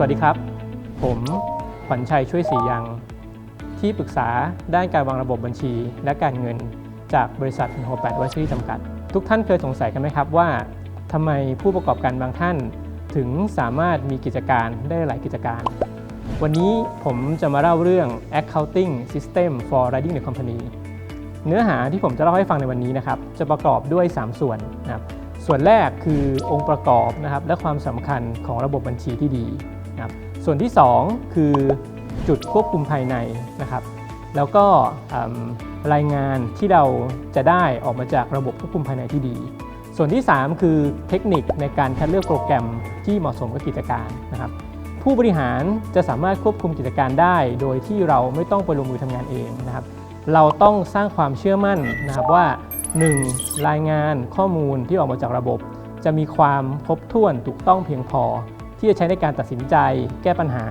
สวัสดีครับ ผมขวัญชัยช่วยศรียัง ที่ปรึกษาด้านการวางระบบบัญชี และการเงินจากบริษัทโฮแปดวัชรีจำกัด ทุกท่านเคยสงสัยกันไหมครับว่าทำไมผู้ประกอบการบางท่าน ถึงสามารถมีกิจการได้หลายกิจการ วันนี้ผมจะมาเล่าเรื่อง accounting system for running the company เนื้อหาที่ผมจะเล่าให้ฟังในวันนี้นะครับ จะประกอบด้วย 3 ส่วนนะครับส่วนแรกคือองค์ประกอบนะครับและความสำคัญของระบบบัญชีที่ดี นะครับส่วนที่ 2 คือจุดควบคุมภายในนะครับ แล้วก็รายงานที่เราจะได้ออกมาจากระบบควบคุมภายในที่ดี ส่วนที่ 3 คือเทคนิคในการคัดเลือกโปรแกรมที่เหมาะสมกับกิจการนะครับผู้บริหารจะสามารถควบคุมกิจการได้ โดยที่เราไม่ต้องไปลงมือทำงานเองนะครับ เราต้องสร้างความเชื่อมั่นนะครับว่า 1. รายงานข้อมูลที่ออกมาจากระบบ จะมีความครบถ้วนถูกต้องเพียงพอ ที่จะใช้ในการตัดสินใจ แก้ปัญหา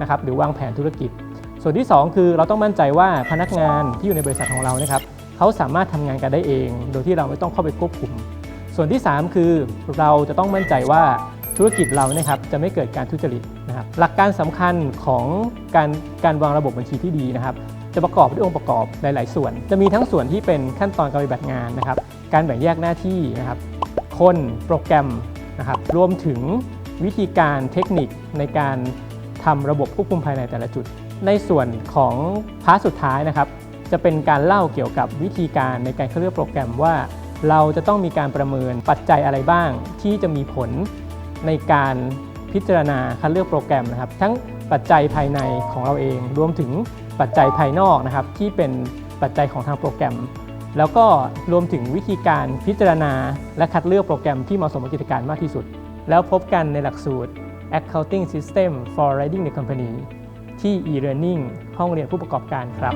นะครับหรือวางแผนธุรกิจ ส่วนที่ 2 คือเราต้องมั่นใจว่าพนักงานที่อยู่ในบริษัทของเรานะครับเขาสามารถทำงานกันได้เอง โดยที่เราไม่ต้องเข้าไปควบคุม ส่วนที่ 3 คือเราจะต้องมั่นใจว่าธุรกิจเรานะครับจะไม่เกิดการทุจริตนะครับหลักการสำคัญของการการวางระบบบัญชีที่ดีนะครับ จะประกอบด้วยองค์ประกอบหลาย ๆ ส่วน จะมีทั้งส่วนที่เป็นขั้นตอนการปฏิบัติงานนะครับ การแบ่งแยกหน้าที่นะครับ คนโปรแกรมนะครับรวมถึง วิธีการเทคนิคในการทำระบบควบคุมภายในแต่ละจุด ในส่วนของพาร์ทสุดท้ายนะครับ จะเป็นการเล่าเกี่ยวกับวิธีการในการคัดเลือกโปรแกรมว่า เราจะต้องมีการประเมินปัจจัยอะไรบ้าง ที่จะมีผลในการพิจารณาคัดเลือกโปรแกรมนะครับ ทั้งปัจจัยภายในของเราเอง รวมถึงปัจจัยภายนอกนะครับ ที่เป็นปัจจัยของทางโปรแกรม แล้วก็รวมถึงวิธีการพิจารณา และคัดเลือกโปรแกรมที่เหมาะสมกับกิจการมากที่สุด แล้วพบกันในหลักสูตร Accounting System for Riding the Company ที่ e-learning ห้องเรียนผู้ประกอบการครับ